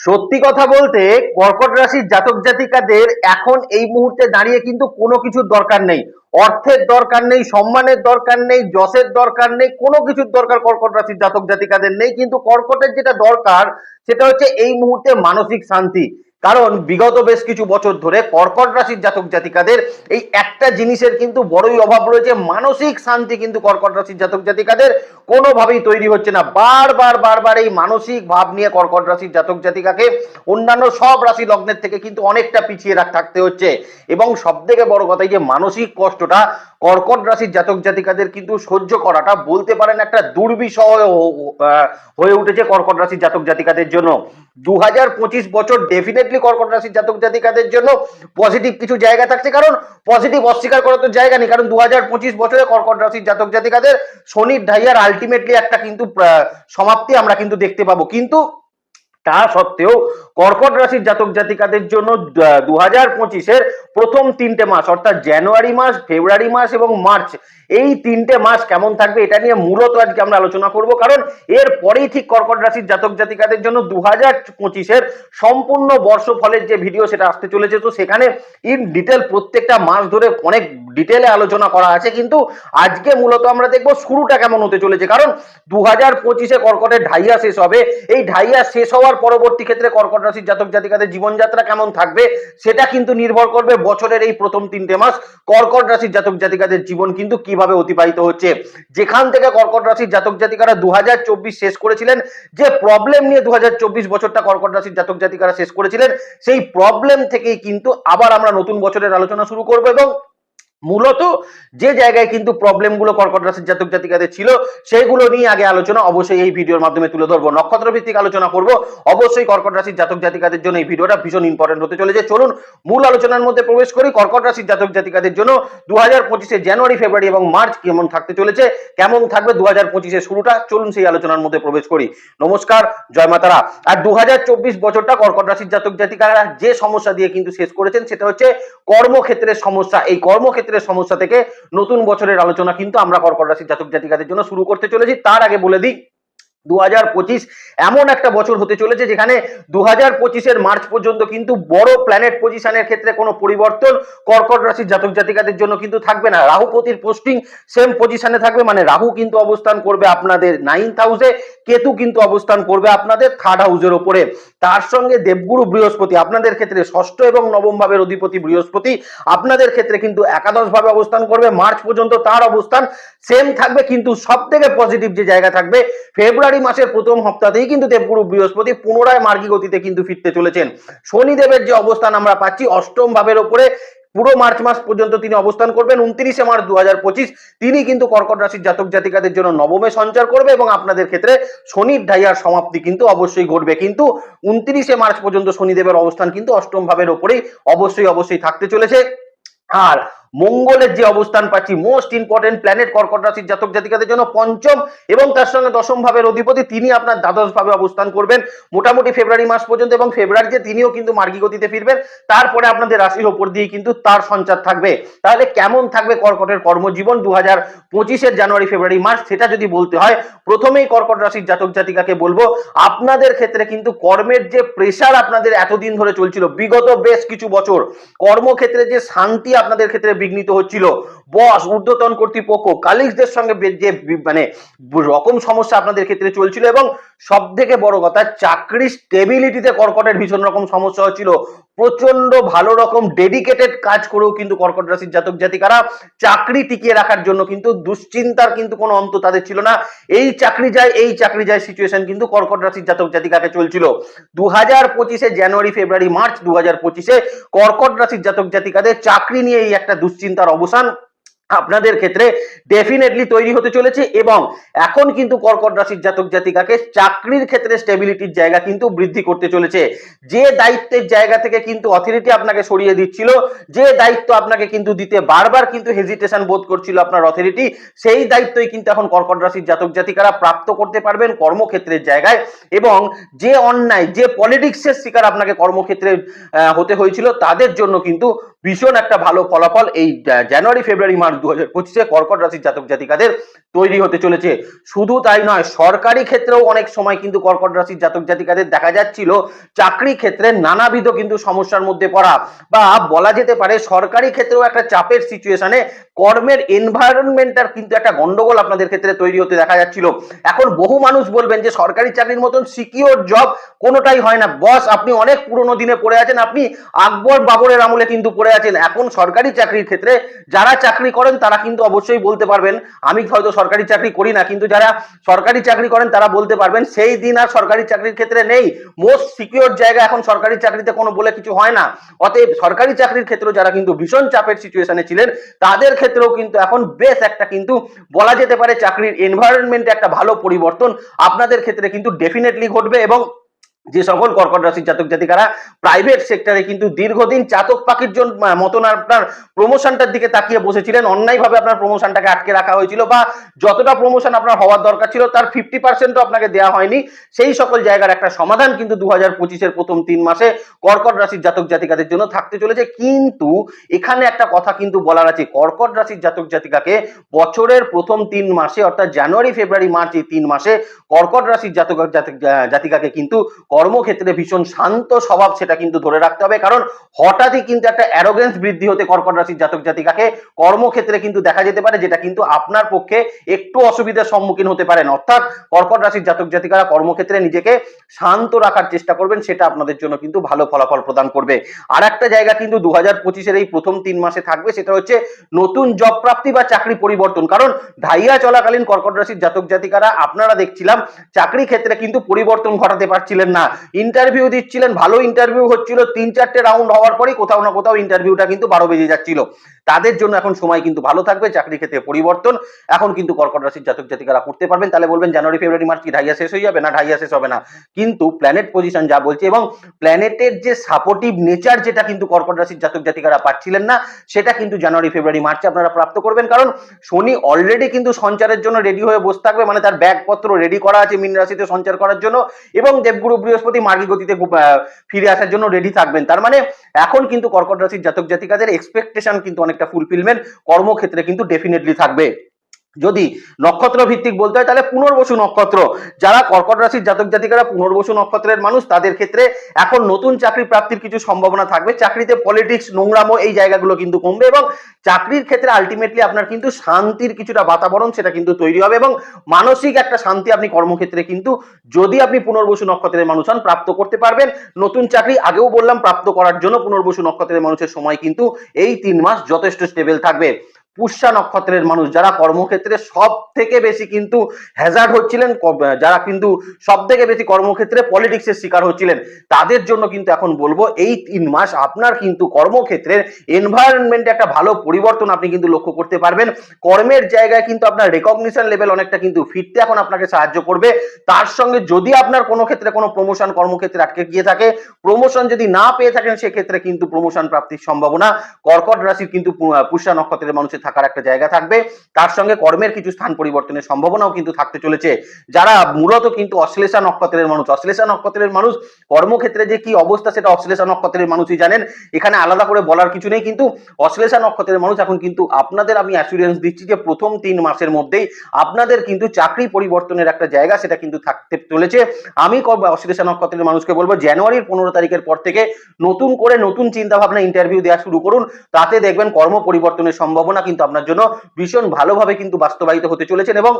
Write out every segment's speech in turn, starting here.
সত্যি কথা বলতে কর্কট রাশির জাতক জাতিকাদের এখন এই মুহূর্তে দাঁড়িয়ে কিন্তু কোনো কিছুর দরকার নেই। অর্থের দরকার নেই, সম্মানের দরকার নেই, যশের দরকার নেই, কোনো কিছুর দরকার কর্কট রাশির জাতক জাতিকাদের নেই। কিন্তু কর্কটের যেটা দরকার, সেটা হচ্ছে এই মুহূর্তে মানসিক শান্তি। কারণ বিগত বেশ কিছু বছর ধরে কর্কট রাশির জাতক জাতিকাদের এই একটা জিনিসের কিন্তু বড়ই অভাব রয়েছে। মানসিক শান্তি কিন্তু কর্কট রাশির জাতক জাতিকাদের কোনোভাবেই তৈরি হচ্ছে না। বারবার বারবার এই মানসিক ভাব নিয়ে কর্কট রাশির জাতক জাতিকাকে অন্যান্য সব রাশি লগ্নের থেকে কিন্তু অনেকটা পিছিয়ে রাখ থাকতে হচ্ছে। এবং সব থেকে বড় কথা এই যে মানসিক কষ্টটা কর্কট রাশির জাতক জাতিকাদের কিন্তু সহ্য করাটা বলতে পারেন একটা দুর্বিষহ হয়ে উঠেছে কর্কট রাশির জাতক জাতিকাদের জন্য। দু হাজার পঁচিশ বছর ডেফিনেটলি কর্কট রাশির জাতক জাতিকাদের জন্য পজিটিভ কিছু জায়গা থাকছে। কারণ পজিটিভ অস্বীকার করার তো জায়গা নেই। কারণ দু হাজার পঁচিশ বছরে কর্কট রাশির জাতক জাতিকাদের শনির ঢাইয়ার আলটিমেটলি একটা কিন্তু সমাপ্তি আমরা কিন্তু দেখতে পাবো। কিন্তু তা সত্ত্বেও কর্কট রাশির জাতক জাতিকাদের জন্য দু হাজার প্রথম তিনটে মাস, অর্থাৎ জানুয়ারি মাস, ফেব্রুয়ারি মাস এবং মার্চ, এই তিনটে মাস কেমন থাকবে এটা নিয়ে মূলত আজকে আমরা আলোচনা করব, কারণ এর পরেই ঠিক কর্কট রাশির জাতক জাতিকাদের জন্য দু হাজার পঁচিশের সম্পূর্ণ বর্ষফলের যে ভিডিও সেটা আসতে চলেছে। তো সেখানে ইন ডিটেল প্রত্যেকটা মাস ধরে অনেক ডিটেলে আলোচনা করা আছে, কিন্তু আজকে মূলত আমরা দেখব শুরুটা কেমন হতে চলেছে। কারণ দু হাজার পঁচিশে কর্কটের ঢাইয়া শেষ হবে। এই ঢাইয়া শেষ হওয়ার পরবর্তী ক্ষেত্রে কর্কট রাশির জাতক জাতিকাদের জীবনযাত্রা কেমন থাকবে সেটা কিন্তু নির্ভর করবে বছরের এই প্রথম তিনটে মাস কর্কট রাশির জাতক জাতিকাদের জীবন কিন্তু কীভাবে অতিবাহিত হচ্ছে। যেখান থেকে কর্কট রাশির জাতক জাতিকারা দু হাজার চব্বিশ শেষ করেছিলেন, যে প্রবলেম নিয়ে দু হাজার চব্বিশ বছরটা কর্কট রাশির জাতক জাতিকারা শেষ করেছিলেন, সেই প্রবলেম থেকেই কিন্তু আবার আমরা নতুন বছরের আলোচনা শুরু করব এবং মূলত যে জায়গায় কিন্তু প্রবলেমগুলো কর্কট রাশির জাতক জাতিকাদের ছিল, সেগুলো নিয়ে আগে আলোচনা অবশ্যই এই ভিডিওর মাধ্যমে তুলে ধরবো। নক্ষত্র ভিত্তিক আলোচনা করব। অবশ্যই কর্কট রাশির জাতক জাতিকাদের জন্য এই ভিডিওটা ভীষণ ইম্পর্টেন্ট হতে চলেছে। চলুন মূল আলোচনার মধ্যে প্রবেশ করি। কর্কট রাশির জাতক জাতিকাদের জন্য দু হাজার পঁচিশে জানুয়ারি, ফেব্রুয়ারি এবং মার্চ কেমন থাকতে চলেছে, কেমন থাকবে দু হাজার শুরুটা? চলুন সেই আলোচনার মধ্যে প্রবেশ করি। নমস্কার, জয় মাতারা। আর দু হাজার চব্বিশ বছরটা কর্কট রাশির জাতক জাতিকারা যে সমস্যা দিয়ে কিন্তু শেষ করেছেন, সেটা হচ্ছে কর্মক্ষেত্রের সমস্যা। এই কর্মক্ষেত্রের সমস্যা থেকে নতুন বছরের আলোচনা কিন্তু আমরা কর্কট রাশির জাতক জাতিকাদের জন্য শুরু করতে চলেছি। তার আগে বলে দিই দু হাজার পঁচিশ এমন একটা বছর হতে চলেছে যেখানে দু হাজার মার্চ পর্যন্ত কিন্তু বড় প্ল্যানেট পজিশনের ক্ষেত্রে কোনো পরিবর্তন কর্কট রাশির জাতক জাতিকাদের জন্য কিন্তু থাকবে না। রাহুপতির পোস্টিং সেম পজিশনে থাকবে মানে রাহু কিন্তু অবস্থান করবে আপনাদের নাইন্থ হাউসে কেতু কিন্তু অবস্থান করবে আপনাদের থার্ড হাউসের ওপরে। তার সঙ্গে দেবগুরু বৃহস্পতি, আপনাদের ক্ষেত্রে ষষ্ঠ এবং নবম ভাবের অধিপতি বৃহস্পতি, আপনাদের ক্ষেত্রে কিন্তু একাদশ ভাবে অবস্থান করবে। মার্চ পর্যন্ত তার অবস্থান সেম থাকবে, কিন্তু সব থেকে পজিটিভ যে জায়গা থাকবে ফেব্রুয়ারি মাসের প্রথম সপ্তাহতেই কিন্তু দেবগুরু বৃহস্পতি পুনরায় মার্গী গতিতে কিন্তু ফিরতে চলেছেন। শনিদেবের যে অবস্থান আমরা পাচ্ছি, অষ্টম ভাবের ওপরে, পুরো মার্চ মাস পর্যন্ত তিনি অবস্থান করবেন, উনত্রিশে মার্চ দু তিনি কিন্তু কর্কট রাশির জাতক জাতিকাদের জন্য নবমে সঞ্চার করবে এবং আপনাদের ক্ষেত্রে শনির ঢাইয়ার সমাপ্তি কিন্তু অবশ্যই ঘটবে। কিন্তু উনত্রিশে মার্চ পর্যন্ত শনিদেবের অবস্থান কিন্তু অষ্টম ভাবের ওপরেই অবশ্যই অবশ্যই থাকতে চলেছে। আর মঙ্গলের যে অবস্থান পাচ্ছি মোস্ট ইম্পর্টেন্ট প্ল্যানেট কর্কট রাশির জাতক জাতিকাদের জন্য পঞ্চম এবং তার সঙ্গে দশম ভাবের অধিপতি তিনি আপনার দ্বাদশ ভাবে অবস্থান করবেন। মোটামুটি ফেব্রুয়ারি মাস পর্যন্ত এবং ফেব্রুয়ারিতে তিনিও কিন্তু মার্গী গতিতে ফিরবেন। তারপরে আপনাদের রাশির ওপর দিয়ে কিন্তু তার সঞ্চার থাকবে। তাহলে কেমন থাকবে কর্কটের কর্মজীবন দু হাজার পঁচিশের জানুয়ারি, ফেব্রুয়ারি, মার্চ, সেটা যদি বলতে হয়, প্রথমেই কর্কট রাশির জাতক জাতিকাকে বলব, আপনাদের ক্ষেত্রে কিন্তু কর্মের যে প্রেশার আপনাদের এতদিন ধরে চলছিল, বিগত বেশ কিছু বছর, কর্মক্ষেত্রে যে শান্তি আপনাদের ক্ষেত্রে বিঘ্নিত হচ্ছিল। বস, ঊর্ধ্বতন কর্তৃপক্ষ কালিগসদের সঙ্গে যে মানে রকম সমস্যা আপনাদের ক্ষেত্রে চলছিল এবং সব থেকে বড় কথা, চাকরি স্টেবিলিটিতে কর্কটের ভীষণ রকম সমস্যা হচ্ছিল। প্রচণ্ড ভালো রকম ডেডিকেটেড কাজ করেও কিন্তু কর্কট রাশির জাতক জাতিকারা চাকরি টিকিয়ে রাখার জন্য কিন্তু দুশ্চিন্তার কিন্তু কোনো অন্ত তাদের ছিল না। এই চাকরি যায়, এই চাকরি যায় সিচুয়েশন কিন্তু কর্কট রাশির জাতক জাতিকাকে চলছিল। দু হাজার পঁচিশে জানুয়ারি, ফেব্রুয়ারি, মার্চ দু হাজার পঁচিশে কর্কট রাশির জাতক জাতিকাদের চাকরি নিয়ে এই একটা দুশ্চিন্তার অবসান আপনাদের ক্ষেত্রে ডেফিনেটলি তৈরি হতে চলেছে এবং এখন কিন্তু কর্কট রাশির জাতক জাতিকাকে চাকরির ক্ষেত্রে স্টেবিলিটির জায়গা কিন্তু বৃদ্ধি করতে চলেছে। যে দায়িত্বের জায়গা থেকে কিন্তু অথরিটি আপনাকে সরিয়ে দিচ্ছিল, যে দায়িত্ব আপনাকে কিন্তু দিতে বারবার কিন্তু হেজিটেশন বোধ করছিল আপনার অথরিটি সেই দায়িত্বই কিন্তু এখন কর্কট রাশির জাতক জাতিকারা প্রাপ্ত করতে পারবেন কর্মক্ষেত্রের জায়গায় এবং যে অন্যায়, যে পলিটিক্সের শিকার আপনাকে কর্মক্ষেত্রে হতে হয়েছিল, তাদের জন্য কিন্তু ভীষণ একটা ভালো ফলাফল এই জানুয়ারি, ফেব্রুয়ারি, মার্চ দু হাজার পঁচিশে কর্কট রাশির জাতক জাতিকাদের তৈরি হতে চলেছে। শুধু তাই নয়, সরকারি ক্ষেত্রেও অনেক সময় কিন্তু কর্কট রাশির জাতক জাতিকাদের দেখা যাচ্ছিল, চাকরি ক্ষেত্রে নানাবিধ কিন্তু সমস্যার মধ্যে পড়া বা বলা যেতে পারে সরকারি ক্ষেত্রেও একটা চাপের সিচুয়েশনে কর্মের এনভায়রনমেন্টটার কিন্তু একটা গন্ডগোল আপনাদের ক্ষেত্রে তৈরি হতে দেখা যাচ্ছিল। এখন বহু মানুষ বলবেন যে সরকারি চাকরির মতন সিকিওর জব কোনোটাই হয় না। বস আপনি অনেক পুরনো দিনে পড়ে আছেন, আপনি আকবর বাবরের আমলে কিন্তু পড়ে আছেন। এখন সরকারি চাকরির ক্ষেত্রে যারা চাকরি করেন, তারা কিন্তু অবশ্যই বলতে পারবেন, আমি হয়তো সরকারি চাকরি করি না। কিন্তু যারা সরকারি চাকরি করেন, তারা বলতে পারবেন, সেই দিন আর সরকারি চাকরির ক্ষেত্রে নেই। মোস্ট সিকিওর জায়গা এখন সরকারি চাকরিতে কোনো বলে কিছু হয় না। অতএব সরকারি চাকরির ক্ষেত্রে যারা কিন্তু ভীষণ চাপের সিচুয়েশনে ছিলেন, তাদের ক্ষেত্রেও কিন্তু এখন বেশ একটা কিন্তু বলা যেতে পারে চাকরির এনভায়রনমেন্টে একটা ভালো পরিবর্তন আপনাদের ক্ষেত্রে কিন্তু ডেফিনেটলি ঘটবে এবং যে সকল কর্কট রাশির জাতক জাতিকারা প্রাইভেট সেক্টরে কিন্তু দীর্ঘদিন চাতক পাখির জন্য মতন আপনার প্রমোশনটার দিকে তাকিয়ে বসেছিলেন। অন্যায়ভাবে আপনার প্রমোশনটাকে আটকে রাখা হয়েছিল বা যতটা প্রমোশন আপনার হওয়ার দরকার ছিল তার ফিফটি পার্সেন্টও আপনাকে দেওয়া হয়নি। সেই সকল জায়গার একটা সমাধান কিন্তু দু হাজার পঁচিশের প্রথম তিন মাসে কর্কট রাশির জাতক জাতিকাদের জন্য থাকতে চলেছে। কিন্তু এখানে একটা কথা কিন্তু বলার আছে। কর্কট রাশির জাতক জাতিকাকে বছরের প্রথম তিন মাসে অর্থাৎ জানুয়ারি, ফেব্রুয়ারি, মার্চ এই তিন মাসে কর্কট রাশির জাতক জাতক জাতিকাকে কিন্তু কর্মক্ষেত্রে ভীষণ শান্ত স্বভাব সেটা কিন্তু ধরে রাখতে হবে। কারণ হঠাৎই কিন্তু একটা অ্যারোগেন্স বৃদ্ধি হতে কর্কট রাশির জাতক জাতিকাকে কর্মক্ষেত্রে কিন্তু দেখা যেতে পারে, যেটা কিন্তু আপনার পক্ষে একটু অসুবিধার সম্মুখীন হতে পারেন অর্থাৎ কর্কট রাশির জাতক জাতিকারা কর্মক্ষেত্রে নিজেকে শান্ত রাখার চেষ্টা করবেন, সেটা আপনাদের জন্য কিন্তু ভালো ফলাফল প্রদান করবে। আর একটা জায়গা কিন্তু দু হাজার এই প্রথম তিন মাসে থাকবে, সেটা হচ্ছে নতুন জব প্রাপ্তি বা চাকরি পরিবর্তন। কারণ ঢাইয়া চলাকালীন কর্কট রাশির জাতক জাতিকারা, আপনারা দেখছিলাম, চাকরি ক্ষেত্রে কিন্তু পরিবর্তন ঘটাতে পারছিলেন না। ইন্টারভিউ দিচ্ছিলেন, ভালো ইন্টারভিউ হচ্ছিল, তিন চারটে রাউন্ড হওয়ার পরেই কোথাও না কোথাও ইন্টারভিউটা কিন্তু বারো বেজে যাচ্ছিল। তাদের জন্য এখন সময় কিন্তু ভালো থাকবে, চাকরি ক্ষেত্রে পরিবর্তন। এখন কিন্তু কর্কট রাশির জাতক জাতিকারা করতে পারবেন, তাহলে বলবেন জানুয়ারি, ফেব্রুয়ারি, মার্চ কি ঢাইয়া শেষ হয়ে যাবে? না ঢাইয়া শেষ হবে না। কিন্তু প্ল্যানেট পজিশন যা বলছে এবং প্ল্যানেটের যে সাপোর্টিভ নেচার যেটা কিন্তু কর্কট রাশির জাতক জাতিকারা পাচ্ছিলেন না, সেটা কিন্তু জানুয়ারি, ফেব্রুয়ারি, মার্চে আপনারা প্রাপ্ত করবেন। কারণ শনি অলরেডি কিন্তু সঞ্চারের জন্য রেডি হয়ে বসে থাকবে মানে তার ব্যাগপত্র রেডি করা আছে মীন রাশিতে সঞ্চার করার জন্য এবং দেবগুরু বৃহস্পতি মার্গী গতিতে ফিরে আসার জন্য রেডি থাকবেন। তার মানে এখন কিন্তু কর্কট রাশির জাতক জাতিকাদের এক্সপেকটেশন কিন্তু অনেকটা ফুলফিলমেন্ট কর্মক্ষেত্রে কিন্তু ডেফিনেটলি থাকবে। যদি নক্ষত্র ভিত্তিক বলতে হয়, তাহলে পুনর্বসু নক্ষত্র। যারা কর্কট রাশির জাতক জাতিকারা পুনর্বসু নক্ষত্রের মানুষ, তাদের ক্ষেত্রে এখন নতুন চাকরি প্রাপ্তির কিছু সম্ভাবনা থাকবে। চাকরিতে পলিটিক্স নোংরামো এই জায়গাগুলো কিন্তু কমবে এবং চাকরির ক্ষেত্রে আলটিমেটলি আপনার কিন্তু শান্তির কিছুটা বাতাবরণ সেটা কিন্তু তৈরি হবে এবং মানসিক একটা শান্তি আপনি কর্মক্ষেত্রে কিন্তু যদি আপনি পুনর্বসু নক্ষত্রের মানুষ হন, প্রাপ্ত করতে পারবেন। নতুন চাকরি আগেও বললাম, প্রাপ্ত করার জন্য পুনর্বসু নক্ষত্রের মানুষের সময় কিন্তু এই তিন মাস যথেষ্ট স্টেবল থাকবে। পুষ্যা নক্ষত্রের মানুষ, যারা কর্মক্ষেত্রে সব থেকে বেশি কিন্তু হ্যাজার্ড হচ্ছিলেন যারা কিন্তু সব থেকে বেশি কর্মক্ষেত্রে পলিটিক্সের শিকার হচ্ছিলেন, তাদের জন্য কিন্তু এখন বলব, এই তিন মাস আপনার কিন্তু কর্মক্ষেত্রের এনভায়রনমেন্টে একটা ভালো পরিবর্তন আপনি কিন্তু লক্ষ্য করতে পারবেন। কর্মের জায়গায় কিন্তু আপনার রেকগনিশন লেভেল অনেকটা কিন্তু ফিরতে এখন আপনাকে সাহায্য করবে। তার সঙ্গে যদি আপনার কোনো ক্ষেত্রে কোনো প্রমোশন কর্মক্ষেত্রে আটকে গিয়ে থাকে প্রমোশন যদি না পেয়ে থাকেন, সেক্ষেত্রে কিন্তু প্রমোশন প্রাপ্তির সম্ভাবনা। কর্কট রাশির কিন্তু পু- পুষ্যা নক্ষত্রের মানুষের থাকার একটা জায়গা থাকবে। তার সঙ্গে কর্মের কিছু স্থান পরিবর্তনের সম্ভাবনাও কিন্তু থাকতে চলেছে। যারা মূলত কিন্তু অশ্লেষা নক্ষত্রের মানুষ, অশ্লেষা নক্ষত্রের মানুষ, কর্মক্ষেত্রে যে কি অবস্থা সেটা অশ্লেষা নক্ষত্রের মানুষই জানেন। এখানে আলাদা করে বলার কিছু নেই, কিন্তু অশ্লেষা নক্ষত্রের মানুষ এখন কিন্তু আপনাদের আমি অ্যাসুরেন্স দিচ্ছি যে প্রথম তিন মাসের মধ্যেই আপনাদের কিন্তু চাকরি পরিবর্তনের একটা জায়গা সেটা কিন্তু থাকতে চলেছে। আমি অশ্লেষা নক্ষত্রের মানুষকে বলব, জানুয়ারির পনেরো তারিখের পর থেকে নতুন করে নতুন চিন্তা ভাবনা ইন্টারভিউ দেওয়া শুরু করুন। তাতে দেখবেন কর্ম পরিবর্তনের সম্ভাবনা কিন্তু আপনার জন্য ভীষণ ভালোভাবে কিন্তু বাস্তবায়িত হতে চলেছেন এবং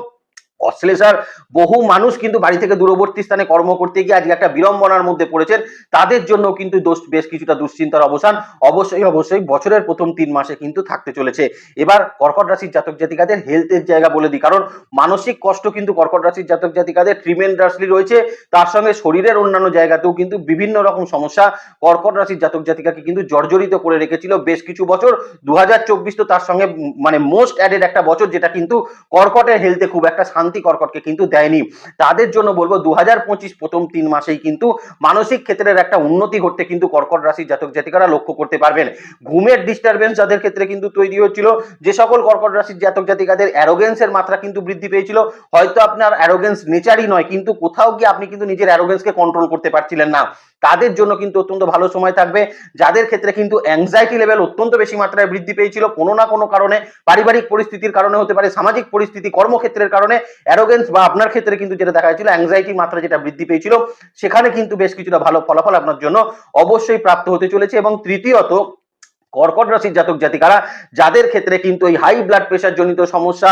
অশ্লেষার বহু মানুষ কিন্তু বাড়ি থেকে দূরবর্তী স্থানে কর্ম করতে গিয়ে আজকে একটা বিড়ম্বনার মধ্যে পড়েছেন। তাদের জন্য কিন্তু বেশ কিছুটা দুশ্চিন্তার অবসান। অবশ্যই অবশ্যই বছরের প্রথম তিন মাসে কিন্তু থাকতে চলেছে। এবার কর্কট রাশির জাতক জাতিকাদের হেলথের জায়গা বলে দিই। কারণ মানসিক কষ্ট কিন্তু কর্কট রাশির জাতক জাতিকাদের ট্রিমেন্ট ট্রিমেন্ডাসলি রয়েছে। তার সঙ্গে শরীরের অন্যান্য জায়গাতেও কিন্তু বিভিন্ন রকম সমস্যা কর্কট রাশির জাতক জাতিকাকে কিন্তু জর্জরিত করে রেখেছিল বেশ কিছু বছর। দু হাজার চব্বিশ তো তার সঙ্গে মানে মোস্ট অ্যাডেড একটা বছর যেটা কিন্তু কর্কটের হেলথে খুব একটা শান্তি কর্কটকে কিন্তু দেয়নি। তাদের জন্য বলব দু হাজার পঁচিশ প্রথম তিন মাসেই কিন্তু মানসিক ক্ষেত্রের একটা উন্নতি ঘটতে কিন্তু কর্কট রাশির জাতক জাতিকারা লক্ষ্য করতে পারবেন। ঘুমের ডিস্টারবেন্স যাদের ক্ষেত্রে কিন্তু তৈরি হচ্ছিল, যে সকল কর্কট রাশির জাতক জাতিকাদের অ্যারোগেন্সের মাত্রা কিন্তু বৃদ্ধি পেয়েছিল। হয়তো আপনার অ্যারোগেন্স নেচারই নয়, কিন্তু কোথাও গিয়ে আপনি কিন্তু নিজের অ্যারোগেন্সকে কন্ট্রোল করতে পারছিলেন না। তাদের জন্য কিন্তু অত্যন্ত ভালো সময় থাকবে। যাদের ক্ষেত্রে কিন্তু অ্যাংজাইটি লেভেল অত্যন্ত বেশি মাত্রায় বৃদ্ধি পেয়েছিল, কোনো না কোনো কারণে, পারিবারিক পরিস্থিতির কারণে হতে পারে, সামাজিক পরিস্থিতি, কর্মক্ষেত্রের কারণে অ্যারোগেন্স বা আপনার ক্ষেত্রে কিন্তু যেটা দেখা যাচ্ছিল অ্যাংজাইটি মাত্রা যেটা বৃদ্ধি পেয়েছিল, সেখানে কিন্তু বেশ কিছুটা ভালো ফলাফল আপনার জন্য অবশ্যই প্রাপ্ত হতে চলেছে। এবং তৃতীয়ত কর্কট রাশির জাতক জাতিকারা, যাদের ক্ষেত্রে কিন্তু এই হাই ব্লাড প্রেশার জনিত সমস্যা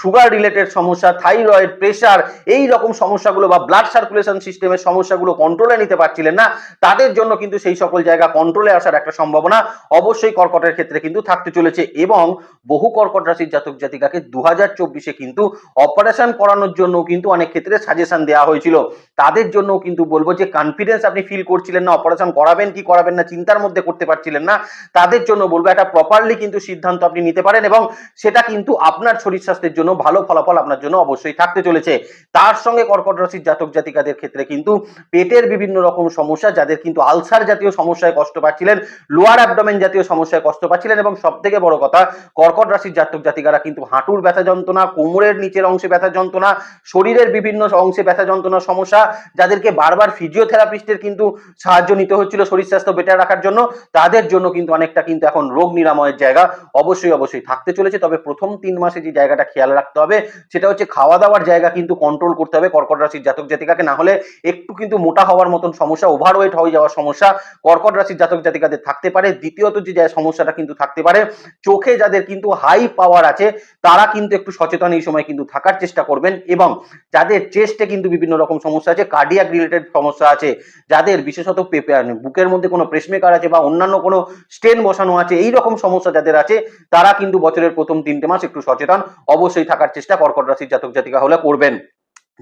সুগার রিলেটেড সমস্যা থাইরয়েড প্রেশার এই রকম সমস্যাগুলো বা ব্লাড সার্কুলেশন সিস্টেমের সমস্যাগুলো কন্ট্রোলে নিতে পারছিলেন না, তাদের জন্য কিন্তু সেই সকল জায়গা কন্ট্রোলে আসার একটা সম্ভাবনা অবশ্যই কর্কটের ক্ষেত্রে কিন্তু থাকতে চলেছে এবং বহু কর্কট রাশির জাতক জাতিকাকে দু হাজার চব্বিশে কিন্তু অপারেশন করানোর জন্য কিন্তু অনেক ক্ষেত্রে সাজেশন দেওয়া হয়েছিল। তাদের জন্য কিন্তু বলব যে কনফিডেন্স আপনি ফিল করছিলেন না অপারেশন করাবেন কি করাবেন না, চিন্তার মধ্যে করতে পারছিলেন না, তাদের জন্য বলব, একটা প্রপারলি কিন্তু সিদ্ধান্ত আপনি নিতে পারেন এবং সেটা কিন্তু আপনার শরীর স্বাস্থ্যের জন্য ভালো ফলাফল আপনার জন্য অবশ্যই থাকতে চলেছে। তার সঙ্গে কর্কট রাশির জাতক জাতিকাদের ক্ষেত্রে কিন্তু পেটের বিভিন্ন রকম সমস্যা, যাদের কিন্তু আলসার জাতীয় সমস্যায় কষ্ট পাচ্ছিলেন লোয়ার অ্যাবডোমেন জাতীয় সমস্যায় কষ্ট পাচ্ছিলেন এবং সব থেকে বড় কথা, কর্কট রাশির জাতক জাতিকারা কিন্তু হাঁটুর ব্যথা যন্ত্রণা, কোমরের নিচের অংশে ব্যথা যন্ত্রণা, শরীরের বিভিন্ন অংশে ব্যথা যন্ত্রণার সমস্যা, যাদেরকে বারবার ফিজিওথেরাপিস্টের কিন্তু সাহায্য নিতে হচ্ছিল শরীর স্বাস্থ্য বেটার রাখার জন্য, তাদের জন্য কিন্তু অনেকটা কিন্তু এখন রোগ নিরাময়ের জায়গা অবশ্যই অবশ্যই থাকতে চলেছে। তবে প্রথম তিন মাসে যে জায়গাটা খেয়াল রাখতে হবে, সেটা হচ্ছে খাওয়া দাওয়ার জায়গা কিন্তু কন্ট্রোল করতে হবে কর্কট রাশির জাতক জাতিকাকে। না হলে একটু কিন্তু মোটা হওয়ার মতন সমস্যা ওভারওয়েট হয়ে যাওয়ার সমস্যা কর্কট রাশির জাতক জাতিকাদের থাকতে পারে। দ্বিতীয়ত যে সমস্যাটা কিন্তু থাকতে পারে, চোখে যাদের কিন্তু হাই পাওয়ার আছে, তারা কিন্তু একটু সচেতন এই সময় কিন্তু থাকার চেষ্টা করবেন এবং যাদের চেস্টে কিন্তু বিভিন্ন রকম সমস্যা আছে কার্ডিয়াক রিলেটেড সমস্যা আছে, যাদের বিশেষত পেপে বুকের মধ্যে কোনো প্রেসমেকার আছে বা অন্যান্য কোনো স্টেন বসানো আছে এই রকম সমস্যা যাদের আছে, তারা কিন্তু বছরের প্রথম তিনটে মাস একটু সচেতন, অবশ্যই থাকার চেষ্টা কর্কট রাশির জাতক জাতিকা হলে করবেন।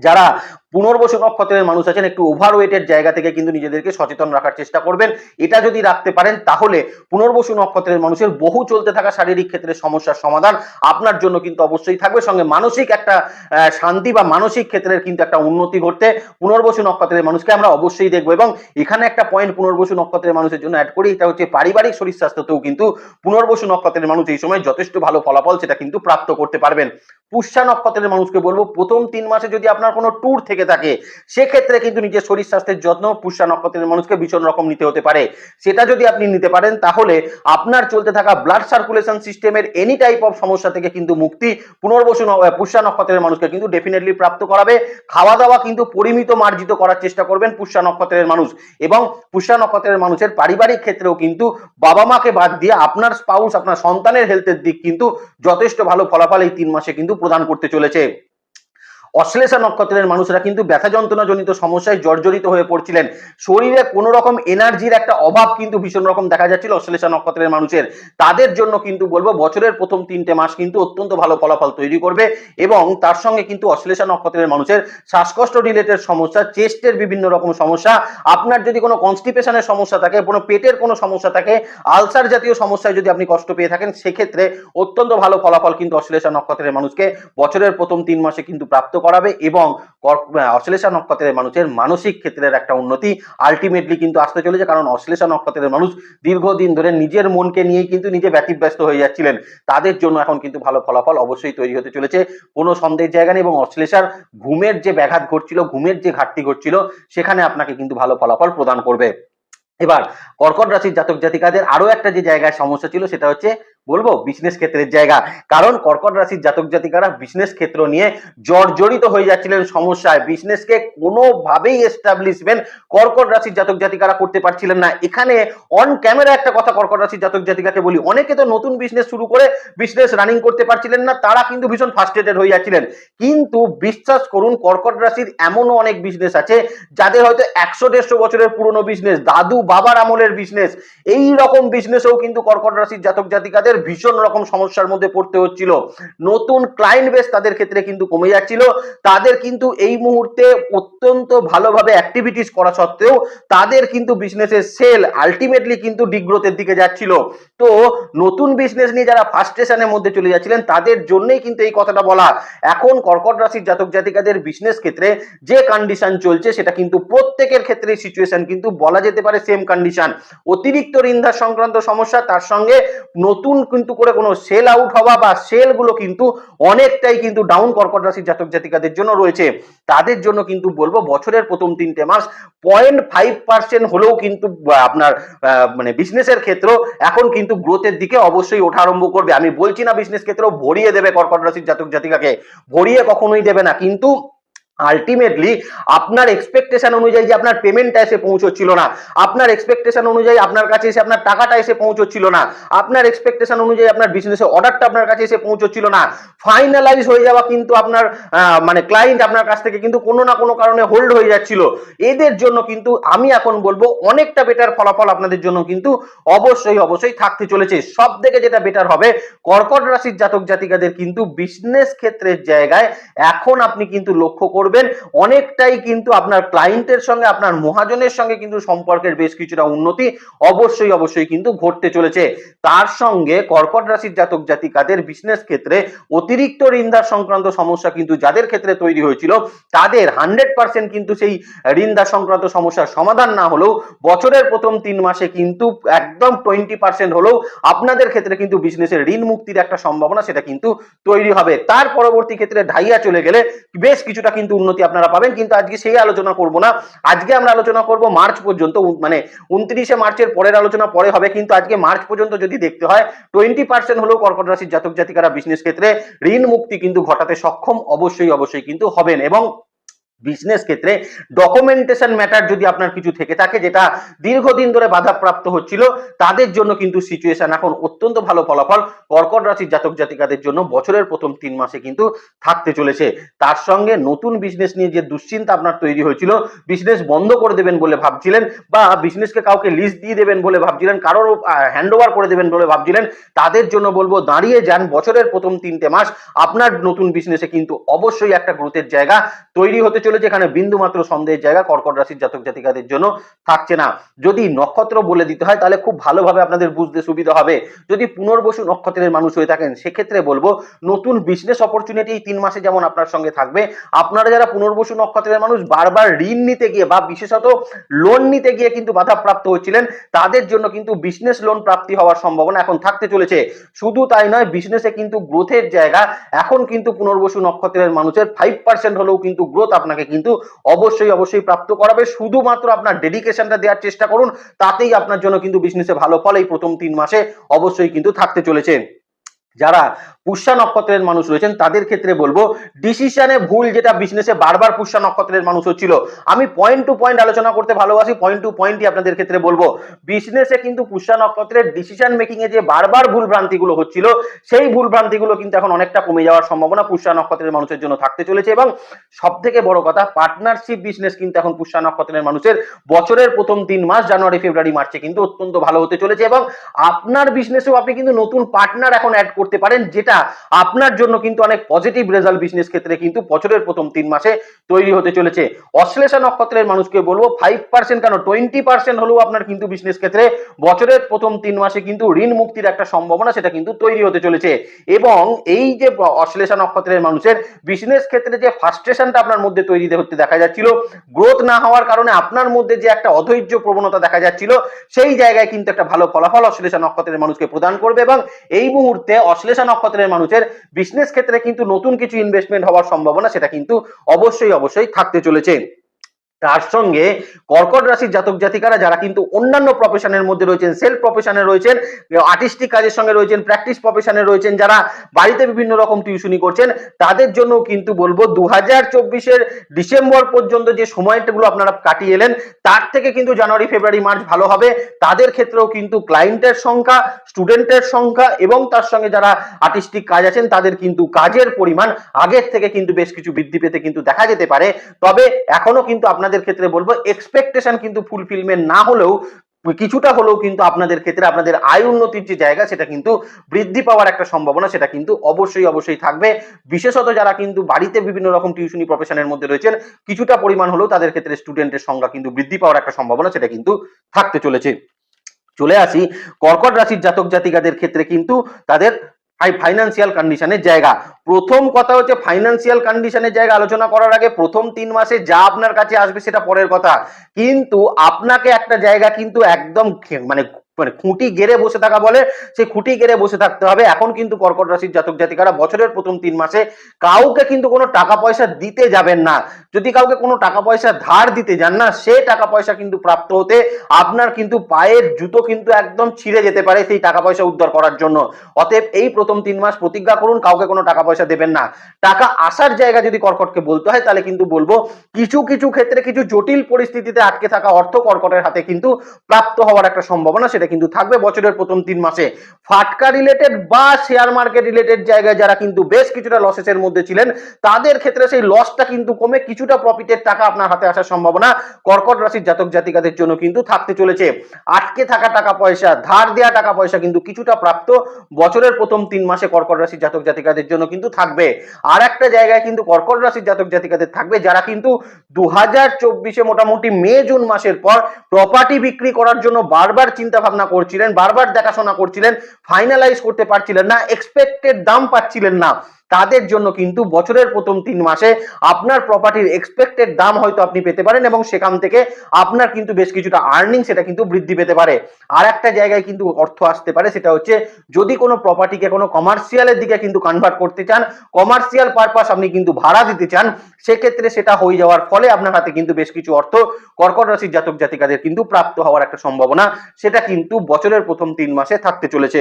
যারা পুনর্বসু নক্ষত্রের মানুষ আছেন, একটু ওভারওয়েটের জায়গা থেকে কিন্তু নিজেদেরকে সচেতন রাখার চেষ্টা করবেন। এটা যদি রাখতে পারেন, তাহলে পুনর্বসু নক্ষত্রের মানুষের বহু চলতে থাকা শারীরিক ক্ষেত্রে সমস্যার সমাধান আপনার জন্য কিন্তু অবশ্যই থাকবে। সঙ্গে মানসিক একটা শান্তি বা মানসিক ক্ষেত্রের কিন্তু একটা উন্নতি ঘটতে পুনর্বসু নক্ষত্রের মানুষকে আমরা অবশ্যই দেখব। এবং এখানে একটা পয়েন্ট পুনর্বসু নক্ষত্রের মানুষের জন্য অ্যাড করি, এটা হচ্ছে পারিবারিক শরীর স্বাস্থ্যতেও কিন্তু পুনর্বসু নক্ষত্রের মানুষ এই সময় যথেষ্ট ভালো ফলাফল সেটা কিন্তু প্রাপ্ত করতে পারবেন। পুষ্যা নক্ষত্রের মানুষকে বলব, প্রথম তিন মাসে যদি আপনার কোনো ট্যুর থেকে থাকে, সেক্ষেত্রে কিন্তু নিজের শরীর স্বাস্থ্যের যত্ন, পুষ্যা নক্ষত্রের মানুষকে ভীষণ রকম নিতে হতে পারে। সেটা যদি আপনি নিতে পারেন, তাহলে আপনার চলতে থাকা ব্লাড সার্কুলেশন সিস্টেমের এনি টাইপ অফ সমস্যা থেকে কিন্তু মুক্তি পুনর্বসু পুষ্যা নক্ষত্রের মানুষকে কিন্তু ডেফিনেটলি প্রাপ্ত করাবে। খাওয়া দাওয়া কিন্তু পরিমিত মার্জিত করার চেষ্টা করবেন পুষ্যা নক্ষত্রের মানুষ। এবং পুষ্যা নক্ষত্রের মানুষের পারিবারিক ক্ষেত্রেও কিন্তু বাবা মাকে বাদ দিয়ে আপনার স্পাউস আপনার সন্তানের হেলথের দিক কিন্তু যথেষ্ট ভালো ফলাফল এই তিন মাসে কিন্তু প্রদান করতে চলেছে। অশ্লেষা নক্ষত্রের মানুষরা কিন্তু ব্যথা যন্ত্রণা জনিত সমস্যায় জর্জরিত হয়ে পড়ছিলেন। শরীরে কোনো রকম এনার্জির একটা অভাব কিন্তু ভীষণ রকম দেখা যাচ্ছিল অশ্লেষা নক্ষত্রের মানুষের। তাদের জন্য কিন্তু বলব বছরের প্রথম তিনটে মাস কিন্তু অত্যন্ত ভালো ফলাফল তৈরি করবে এবং তার সঙ্গে কিন্তু অশ্লেষা নক্ষত্রের মানুষের শ্বাসকষ্ট রিলেটেড সমস্যা চেস্টের বিভিন্ন রকম সমস্যা, আপনার যদি কোনো কনস্টিপেশনের সমস্যা থাকে, কোনো পেটের কোনো সমস্যা থাকে আলসার জাতীয় সমস্যায় যদি আপনি কষ্ট পেয়ে থাকেন, সেক্ষেত্রে অত্যন্ত ভালো ফলাফল কিন্তু অশ্লেষা নক্ষত্রের মানুষকে বছরের প্রথম তিন মাসে কিন্তু প্রাপ্ত করাবে এবং অশ্লেষা নক্ষত্রের মানুষের মানসিক ক্ষেত্রের একটা উন্নতি আলটিমেটলি কিন্তু আসতে চলেছে। কারণ অশ্লেষা নক্ষত্রের মানুষ দীর্ঘদিন ধরে নিজের মনকে নিয়েই কিন্তু নিজে ব্যতিব্যস্ত হয়ে যাচ্ছিলেন। তাদের জন্য এখন কিন্তু ভালো ফলাফল অবশ্যই তৈরি হতে চলেছে। কোনো সন্দেহের জায়গা নেই এবং অশ্লেষার ঘুমের যে ব্যাঘাত ঘটছিল, ঘুমের যে ঘাটতি ঘটছিল, সেখানে আপনাকে কিন্তু ভালো ফলাফল প্রদান করবে। এবার কর্কট রাশির জাতক জাতিকাদের আরও একটা যে জায়গায় সমস্যা ছিল সেটা হচ্ছে বলব বিজনেস ক্ষেত্রের জায়গা। কারণ কর্কট রাশির জাতক জাতিকারা বিজনেস ক্ষেত্র নিয়ে জর্জরিত হয়ে যাচ্ছিলেন সমস্যায়। বিজনেসকে কোনোভাবেই এস্টাবলিশমেন্ট কর্কট রাশির জাতক জাতিকারা করতে পারছিলেন না। এখানে অন ক্যামেরা একটা কথা কর্কট রাশির জাতক জাতিকাকে বলি। অনেকে তো নতুন বিজনেস শুরু করে বিজনেস রানিং করতে পারছিলেন না, তারা কিন্তু ভীষণ ফার্স্ট্রেটেড হয়ে যাচ্ছিলেন। কিন্তু বিশ্বাস করুন, কর্কট রাশির এমনও অনেক বিজনেস আছে, যাদের হয়তো একশো, দেড়শো বছরের পুরনো বিজনেস দাদু বাবার আমলের বিজনেস এই রকম বিজনেসেও কিন্তু কর্কট রাশির জাতক জাতিকাদের ভীষণ রকম সমস্যার মধ্যে পড়তে হচ্ছিল। নতুন ক্লায়েন্ট বেস তাদের ক্ষেত্রে কিন্তু কমে যাচ্ছিল। তাদের কিন্তু এই মুহূর্তে অত্যন্ত ভালোভাবে অ্যাক্টিভিটিস করা সত্ত্বেও তাদের কিন্তু বিজনেসের সেল আলটিমেটলি কিন্তু ডিগ্রোথের দিকে যাচ্ছিল। তো নতুন বিজনেস নিয়ে যারা ফার্স্টেশনের মধ্যে চলে যাচ্ছিলেন, তাদের জন্যই কিন্তু এই কথাটা বলা। এখন কর্কট রাশির জাতক জাতিকাদের বিজনেস ক্ষেত্রে যে কন্ডিশন চলছে, সেটা কিন্তু প্রত্যেকের ক্ষেত্রে সিচুয়েশন কিন্তু বলা যেতে পারে সেম কন্ডিশন অতিরিক্ত ঋণধার সংক্রান্ত সমস্যা, তার সঙ্গে নতুন কিন্তু করে কোনো সেল আউট হওয়া বা সেলগুলো কিন্তু অনেকটাই কিন্তু ডাউন কর্কট রাশির জাতক জাতিকাদের জন্য রয়েছে। তাদের জন্য কিন্তু বলব বছরের প্রথম তিনটে মাস পয়েন্ট ফাইভ পার্সেন্ট হলেও কিন্তু আপনার মানে বিজনেসের ক্ষেত্র এখন কিন্তু গ্রোথের দিকে অবশ্যই ওঠা আরম্ভ করবে। আমি বলছি না বিজনেস ক্ষেত্র ভরিয়ে দেবে কর্কট রাশির জাতক জাতিকাকে। ভরিয়ে কখনোই দেবে না। কিন্তু আলটিমেটলি আপনার এক্সপেকটেশন অনুযায়ী যে আপনার পেমেন্টটা এসে পৌঁছচ্ছিল না, আপনার এক্সপেকটেশন অনুযায়ী আপনার কাছে এসে আপনার টাকাটা এসে পৌঁছচ্ছিল না, আপনার এক্সপেকটেশন অনুযায়ী আপনার বিজনেসের অর্ডারটা আপনার কাছে এসে পৌঁছচ্ছিল না ফাইনালাইজ হয়ে যাওয়া কিন্তু আপনার মানে ক্লায়েন্ট আপনার কাছ থেকে কিন্তু কোনো না কোনো কারণে হোল্ড হয়ে যাচ্ছিল। এদের জন্য কিন্তু আমি এখন বলব অনেকটা বেটার ফলাফল আপনাদের জন্য কিন্তু অবশ্যই অবশ্যই থাকতে চলেছে। সব থেকে যেটা বেটার হবে, কর্কট রাশির জাতক জাতিকাদের কিন্তু বিজনেস ক্ষেত্রের জায়গায় এখন আপনি কিন্তু লক্ষ্য করবেন। অনেকটাই কিন্তু আপনার ক্লায়েন্টের সঙ্গে, আপনার মহাজনের সঙ্গে কিন্তু সম্পর্কের বেশ কিছুটা উন্নতি অবশ্যই অবশ্যই কিন্তু ঘটতে চলেছে। তার সঙ্গে কর্কট রাশির জাতক জাতিকাদের বিজনেস ক্ষেত্রে অতিরিক্ত ঋণদার সংক্রান্ত সমস্যা কিন্তু যাদের ক্ষেত্রে তৈরি হয়েছিল, তাদের হান্ড্রেড পার্সেন্ট কিন্তু সেই ঋণদার সংক্রান্ত সমস্যার সমাধান না হলেও বছরের প্রথম তিন মাসে কিন্তু একদম টোয়েন্টি পার্সেন্ট হলেও আপনাদের ক্ষেত্রে কিন্তু বিজনেসের ঋণ মুক্তির একটা সম্ভাবনা সেটা কিন্তু তৈরি হবে। তার পরবর্তী ক্ষেত্রে ঢাইয়া চলে গেলে বেশ কিছুটা কিন্তু উন্নতি আপনারা পাবেন, কিন্তু আজকে সেই আলোচনা করব না। আজকে আমরা আলোচনা করব মার্চ পর্যন্ত মানে উনত্রিশে মার্চের পরের আলোচনা পরে হবে, কিন্তু আজকে মার্চ পর্যন্ত যদি দেখতে হয় টোয়েন্টি পার্সেন্ট হলেও কর্কট রাশির জাতক জাতিকারা বিজনেস ক্ষেত্রে ঋণ মুক্তি কিন্তু ঘটাতে সক্ষম, অবশ্যই অবশ্যই কিন্তু হবেন। এবং বিজনেস ক্ষেত্রে ডকুমেন্টেশন ম্যাটার যদি আপনার কিছু থেকে থাকে, যেটা দীর্ঘদিন ধরে বাধাপ্রাপ্ত হচ্ছিল, তাদের জন্য কিন্তু সিচুয়েশন এখন অত্যন্ত ভালো ফলাফল। কর্কট রাশির জাতক জাতিকাদের জন্য বছরের প্রথম তিন মাসে কিন্তু থাকতে চলেছে। তার সঙ্গে নতুন বিজনেস নিয়ে যে দুশ্চিন্তা আপনার তৈরি হয়েছিল বিজনেস বন্ধ করে দেবেন বলে ভাবছিলেন বা বিজনেসকে কাউকে লিস্ট দিয়ে দেবেন বলে ভাবছিলেন, কারোর হ্যান্ড ওভার করে দেবেন বলে ভাবছিলেন, তাদের জন্য বলব দাঁড়িয়ে যান বছরের প্রথম তিনটে মাস। আপনার নতুন বিজনেসে কিন্তু অবশ্যই একটা গ্রোথের জায়গা তৈরি হতে চলেছে, এখানে বিন্দু মাত্র সন্দেহের জায়গা, কর্কট রাশির জাতক জাতিকাদের জন্য থাকছে না। যদি নক্ষত্র বলে দিতে হয়, তাহলে খুব ভালোভাবে আপনাদের বুঝতে সুবিধা হবে। যদি পুনর্বসু নক্ষত্রের মানুষ হয়ে থাকেন, সেক্ষেত্রে বলব, নতুন বিজনেস অপরচুনিটি এই তিন মাসে যেমন আপনার সঙ্গে থাকবে, আপনারা যারা পুনর্বসু নক্ষত্রের মানুষ, বারবার ঋণ নিতে গিয়ে বা বিশেষত লোন নিতে গিয়ে কিন্তু বাধাপ্রাপ্ত হচ্ছিলেন, তাদের জন্য কিন্তু বিজনেস লোন প্রাপ্তি হওয়ার সম্ভাবনা এখন থাকতে চলেছে। শুধু তাই নয় বিজনেসে কিন্তু গ্রোথের জায়গা, এখন কিন্তু পুনর্বসু নক্ষত্রের মানুষের ফাইভ পার্সেন্ট হলেও কিন্তু গ্রোথ আপনাকে কিন্তু অবশ্যই অবশ্যই প্রাপ্ত করাবে। শুধুমাত্র আপনার ডেডিকেশনটা দেওয়ার চেষ্টা করুন, তাতেই আপনার জন্য কিন্তু বিজনেসে ভালো ফল এই প্রথম তিন মাসে অবশ্যই কিন্তু থাকতে চলেছে। যারা পুষ্যা নক্ষত্রের মানুষ রয়েছেন, তাদের ক্ষেত্রে বলব ডিসিশনে ভুল যেটা বিজনেসে বারবার পুষ্যা নক্ষত্রের মানুষ হচ্ছিল। আমি পয়েন্ট টু পয়েন্ট আলোচনা করতে ভালোবাসি পয়েন্ট টু পয়েন্টই আপনাদের ক্ষেত্রে বলব। বিজনেসে কিন্তু পুষ্যা নক্ষত্রের ডিসিশন মেকিং এ যে বারবার ভুল ভ্রান্তিগুলো হচ্ছিল, সেই ভুল ভ্রান্তিগুলো কিন্তু এখন অনেকটা কমে যাওয়ার সম্ভাবনা পুষ্যা নক্ষত্রের মানুষের জন্য থাকতে চলেছে এবং সব থেকে বড় কথা পার্টনারশিপ বিজনেস কিন্তু এখন পুষ্যা নক্ষত্রের মানুষের বছরের প্রথম তিন মাস, জানুয়ারি, ফেব্রুয়ারি, মার্চে কিন্তু অত্যন্ত ভালো হতে চলেছে এবং আপনার বিজনেসেও আপনি কিন্তু নতুন পার্টনার এখন অ্যাড করতে পারেন, যেটা আপনার জন্য কিন্তু অনেক পজিটিভ রেজাল্ট বিজনেস ক্ষেত্রে কিন্তু বছরের প্রথম তিন মাসে তৈরি হতে চলেছে। অশ্লেষা নক্ষত্রের মানুষকে বলব ফাইভ পার্সেন্ট কেন? টোয়েন্টি পার্সেন্ট হলেও আপনার কিন্তু বিজনেস ক্ষেত্রে বছরের প্রথম তিন মাসে কিন্তু ঋণ মুক্তির একটা সম্ভাবনা সেটা কিন্তু তৈরি হতে চলেছে। এবং এই যে অশ্লেষা নক্ষত্রের মানুষের বিজনেস ক্ষেত্রে যে ফার্স্ট্রেশনটা আপনার মধ্যে তৈরি হতে দেখা যাচ্ছিল গ্রোথ না হওয়ার কারণে আপনার মধ্যে যে একটা অধৈর্য প্রবণতা দেখা যাচ্ছিল, সেই জায়গায় কিন্তু একটা ভালো ফলাফল অশ্লেষা নক্ষত্রের মানুষকে প্রদান করবে। এবং এই মুহূর্তে অশ্লেষা নক্ষত্রের মানুষের বিজনেস ক্ষেত্রে কিন্তু নতুন কিছু ইনভেস্টমেন্ট হওয়ার সম্ভাবনা সেটা কিন্তু অবশ্যই অবশ্যই থাকতে চলেছে। তার সঙ্গে কর্কট রাশির জাতক জাতিকারা যারা কিন্তু অন্যান্য প্রফেশনের মধ্যে রয়েছেন সেলফ প্রফেশনে রয়েছেন আর্টিস্টিক কাজের সঙ্গে রয়েছেন প্র্যাকটিস প্রফেশনে রয়েছেন, যারা বাড়িতে বিভিন্ন রকম টিউশনি করছেন, তাদের জন্য কিন্তু বলব দু হাজার চব্বিশের ডিসেম্বর পর্যন্ত যে সময়গুলো আপনারা কাটিয়ে এলেন, তার থেকে কিন্তু জানুয়ারি, ফেব্রুয়ারি, মার্চ ভালো হবে। তাদের ক্ষেত্রেও কিন্তু ক্লায়েন্টের সংখ্যা স্টুডেন্টের সংখ্যা এবং তার সঙ্গে যারা আর্টিস্টিক কাজ আছেন, তাদের কিন্তু কাজের পরিমাণ আগের থেকে কিন্তু বেশ কিছু বৃদ্ধি পেতে কিন্তু দেখা যেতে পারে। তবে এখনও কিন্তু আপনাদের ক্ষেত্রে বলব এক্সপেকটেশন কিন্তু ফুলফিলমেন্ট না হলেও, কিছুটা হলেও কিন্তু আপনাদের ক্ষেত্রে আপনাদের আয় উন্নতির যে জায়গা, সেটা কিন্তু বৃদ্ধি পাওয়ার একটা সম্ভাবনা, সেটা কিন্তু অবশ্যই অবশ্যই থাকবে। বিশেষত যারা কিন্তু বাড়িতে বিভিন্ন রকম টিউশনি প্রফেশনের মধ্যে রয়েছেন, কিছুটা পরিমাণ হলেও তাদের ক্ষেত্রে স্টুডেন্টের সংখ্যা কিন্তু বৃদ্ধি পাওয়ার একটা সম্ভাবনা, সেটা কিন্তু থাকতে চলেছে। চলে আসি, কর্কট রাশির জাতক জাতিকাদের ক্ষেত্রে কিন্তু তাদের ফাইন্যান্সিয়াল কন্ডিশনের জায়গা। প্রথম কথা হচ্ছে ফাইন্যান্সিয়াল কন্ডিশনের জায়গা আলোচনা করার আগে প্রথম তিন মাসে যা আপনার কাছে আসবে সেটা পরের কথা। কিন্তু আপনাকে একটা জায়গা কিন্তু একদম মানে মানে খুঁটি গেড়ে বসে থাকা বলে, সেই খুঁটি গেড়ে বসে থাকতে হবে। এখন কিন্তু কর্কট রাশির জাতক জাতিকারা বছরের প্রথম তিন মাসে কাউকে কিন্তু কোনো টাকা পয়সা দিতে যাবেন না। যদি কাউকে কোনো টাকা পয়সা ধার দিতে যান না, সে টাকা পয়সা কিন্তু প্রাপ্ত হতে আপনার কিন্তু পায়ের জুতো কিন্তু একদম ছিঁড়ে যেতে পারে সেই টাকা পয়সা উদ্ধার করার জন্য। অতএব এই প্রথম তিন মাস প্রতিজ্ঞা করুন, কাউকে কোনো টাকা পয়সা দেবেন না। টাকা আসার জায়গা যদি কর্কটকে বলতে হয়, তাহলে কিন্তু বলব, কিছু কিছু ক্ষেত্রে কিছু জটিল পরিস্থিতিতে আটকে থাকা অর্থ কর্কটের হাতে কিন্তু প্রাপ্ত হওয়ার একটা সম্ভাবনা সেটা কিন্তু থাকবে। বছরের প্রথম তিন মাসে ফাটকা রিলেটেড বা শেয়ার মার্কেট রিলেটেড জায়গায় যারা কিন্তু বেশ কিছুটা লসেসের মধ্যে ছিলেন, তাদের ক্ষেত্রে সেই লসটা কিন্তু কমে কিছুটা প্রফিটের টাকা আপনার হাতে আসার সম্ভাবনা কর্কট রাশির জাতক জাতিকাদের জন্য কিন্তু থাকতে চলেছে। আটকে থাকা টাকা পয়সা, ধার দেওয়া টাকা পয়সা কিন্তু কিছুটা প্রাপ্ত বছরের প্রথম তিন মাসে কর্কট রাশির জাতক জাতিকাদের জন্য কিন্তু থাকবে। আর একটা জায়গায় কিন্তু কর্কট রাশির জাতক জাতিকাদের থাকবে যারা কিন্তু দু হাজার চব্বিশে মোটামুটি মে, জুন মাসের পর প্রপার্টি বিক্রি করার জন্য বারবার চিন্তা ভাবনা করছিলেন বারবার দেখাশোনা করছিলেন ফাইনালাইজ করতে পারছিলেন না এক্সপেক্টেড দাম পাচ্ছিলেন না। তাদের জন্য কিন্তু বছরের প্রথম তিন মাসে আপনার প্রপার্টির এক্সপেক্টেড দাম হয়তো আপনি পেতে পারেন এবং সেখান থেকে আপনার কিন্তু বেশ কিছুটা আর্নিং সেটা কিন্তু বৃদ্ধি পেতে পারে। আর একটা জায়গায় কিন্তু অর্থ আসতে পারে, সেটা হচ্ছে যদি কোনো প্রপার্টিকে কোনো কমার্শিয়ালের দিকে কিন্তু কনভার্ট করতে চান কমার্শিয়াল পারপাস আপনি কিন্তু ভাড়া দিতে চান, সেক্ষেত্রে সেটা হয়ে যাওয়ার ফলে আপনার হাতে কিন্তু বেশ কিছু অর্থ কর্কট রাশির জাতক জাতিকাদের কিন্তু প্রাপ্ত হওয়ার একটা সম্ভাবনা, সেটা কিন্তু বছরের প্রথম তিন মাসে থাকতে চলেছে।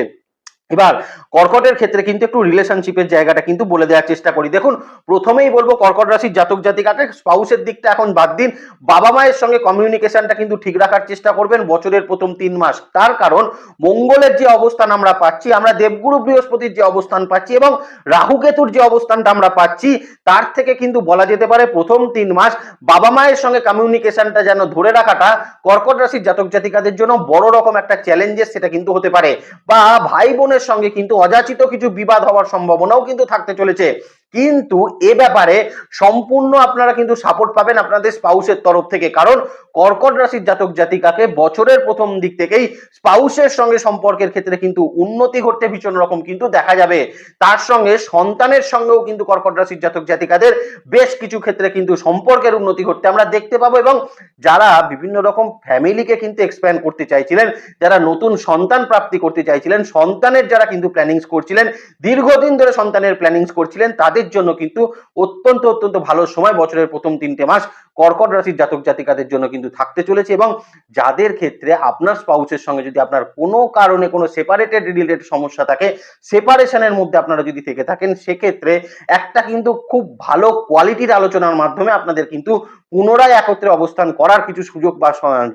এবার কর্কটের ক্ষেত্রে কিন্তু একটু রিলেশনশিপের জায়গাটা কিন্তু বলে দেওয়ার চেষ্টা করি। দেখুন, প্রথমেই বলব কর্কট রাশির জাতক জাতিকাকে স্পাউসের দিকটা এখন বাদ দিন। বাবা মায়ের সঙ্গে কমিউনিকেশনটা কিন্তু ঠিক রাখার চেষ্টা করবেন বছরের প্রথম তিন মাস। তার কারণ, মঙ্গলের যে অবস্থান আমরা পাচ্ছি, আমরা দেবগুরু বৃহস্পতির যে অবস্থান পাচ্ছি এবং রাহু কেতুর যে অবস্থানটা আমরা পাচ্ছি, তার থেকে কিন্তু বলা যেতে পারে প্রথম তিন মাস বাবা মায়ের সঙ্গে কমিউনিকেশনটা যেন ধরে রাখাটা কর্কট রাশির জাতক জাতিকাদের জন্য বড় রকম একটা চ্যালেঞ্জেস সেটা কিন্তু হতে পারে। বা ভাই বোনের সঙ্গে কিন্তু অযাচিত কিছু বিবাদ হওয়ার সম্ভাবনাও কিন্তু থাকতে চলেছে। কিন্তু এ ব্যাপারে সম্পূর্ণ আপনারা কিন্তু সাপোর্ট পাবেন আপনাদের স্পাউসের তরফ থেকে। কারণ কর্কট রাশির জাতক জাতিকাকে বছরের প্রথম দিক থেকেই স্পাউসের সঙ্গে সম্পর্কের ক্ষেত্রে কিন্তু উন্নতি ঘটতে ভীষণ রকম কিন্তু দেখা যাবে। তার সঙ্গে সন্তানের সঙ্গেও কিন্তু কর্কট রাশির জাতক জাতিকাদের বেশ কিছু ক্ষেত্রে কিন্তু সম্পর্কের উন্নতি ঘটতে আমরা দেখতে পাবো এবং যারা বিভিন্ন রকম ফ্যামিলিকে কিন্তু এক্সপ্যান্ড করতে চাইছিলেন, যারা নতুন সন্তান প্রাপ্তি করতে চাইছিলেন, সন্তানের যারা কিন্তু প্ল্যানিংস করছিলেন, দীর্ঘদিন ধরে সন্তানের প্ল্যানিংস করছিলেন, তাদের জন্য কিন্তু অত্যন্ত অত্যন্ত ভালো সময় বছরের প্রথম তিনটে মাস কর্কট রাশির জাতক জাতিকাদের জন্য কিন্তু থাকতে চলেছে এবং যাদের ক্ষেত্রে আপনার স্পাউসের সঙ্গে যদি আপনার কোনো কারণে কোনো সেপারেটেড রিলেটেড সমস্যা থাকে সেপারেশনের মধ্যে আপনারা যদি থেকে থাকেন, সেক্ষেত্রে একটা কিন্তু খুব ভালো কোয়ালিটির আলোচনার মাধ্যমে আপনাদের কিন্তু পুনরায় একত্রে অবস্থান করার কিছু সুযোগ বা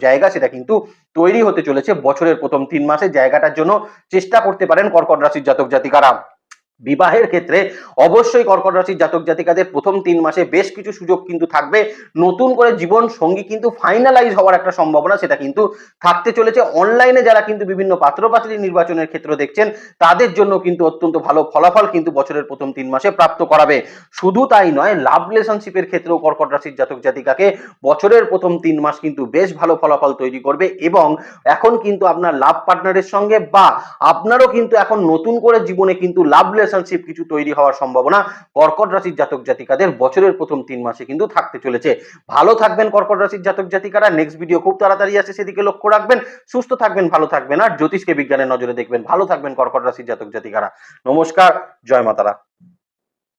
জায়গা সেটা কিন্তু তৈরি হতে চলেছে বছরের প্রথম তিন মাসে। জায়গাটার জন্য চেষ্টা করতে পারেন কর্কট রাশির জাতক জাতিকারা। বিবাহের ক্ষেত্রে অবশ্যই কর্কট রাশির জাতক জাতিকাদের প্রথম তিন মাসে বেশ কিছু সুযোগ কিন্তু থাকবে। নতুন করে জীবন সঙ্গী কিন্তু ফাইনালাইজ হওয়ার একটা সম্ভাবনা সেটা কিন্তু থাকতে চলেছে। অনলাইনে যারা কিন্তু বিভিন্ন পাত্রপাত্রী নির্বাচনের ক্ষেত্র দেখছেন, তাদের জন্য কিন্তু অত্যন্ত ভালো ফলাফল কিন্তু বছরের প্রথম তিন মাসে প্রাপ্ত করাবে। শুধু তাই নয় লাভ রিলেশনশিপের ক্ষেত্রেও কর্কট রাশির জাতক জাতিকাকে বছরের প্রথম তিন মাস কিন্তু বেশ ভালো ফলাফল তৈরি করবে এবং এখন কিন্তু আপনার লাভ পার্টনারের সঙ্গে বা আপনারও কিন্তু এখন নতুন করে জীবনে কিন্তু লাভ রিলেশনশিপ কিছু তৈরি হওয়ার সম্ভাবনা কর্কট রাশির জাতক জাতিকাদের বছরের প্রথম তিন মাসে কিন্তু থাকতে চলেছে। ভালো থাকবেন কর্কট রাশির জাতক জাতিকারা। নেক্সট ভিডিও খুব তাড়াতাড়ি আসে, সেদিকে লক্ষ্য রাখবেন। সুস্থ থাকবেন, ভালো থাকবেন আর জ্যোতিষকে বিজ্ঞানের নজরে দেখবেন। ভালো থাকবেন কর্কট রাশির জাতক জাতিকারা। নমস্কার, জয় মাতারা।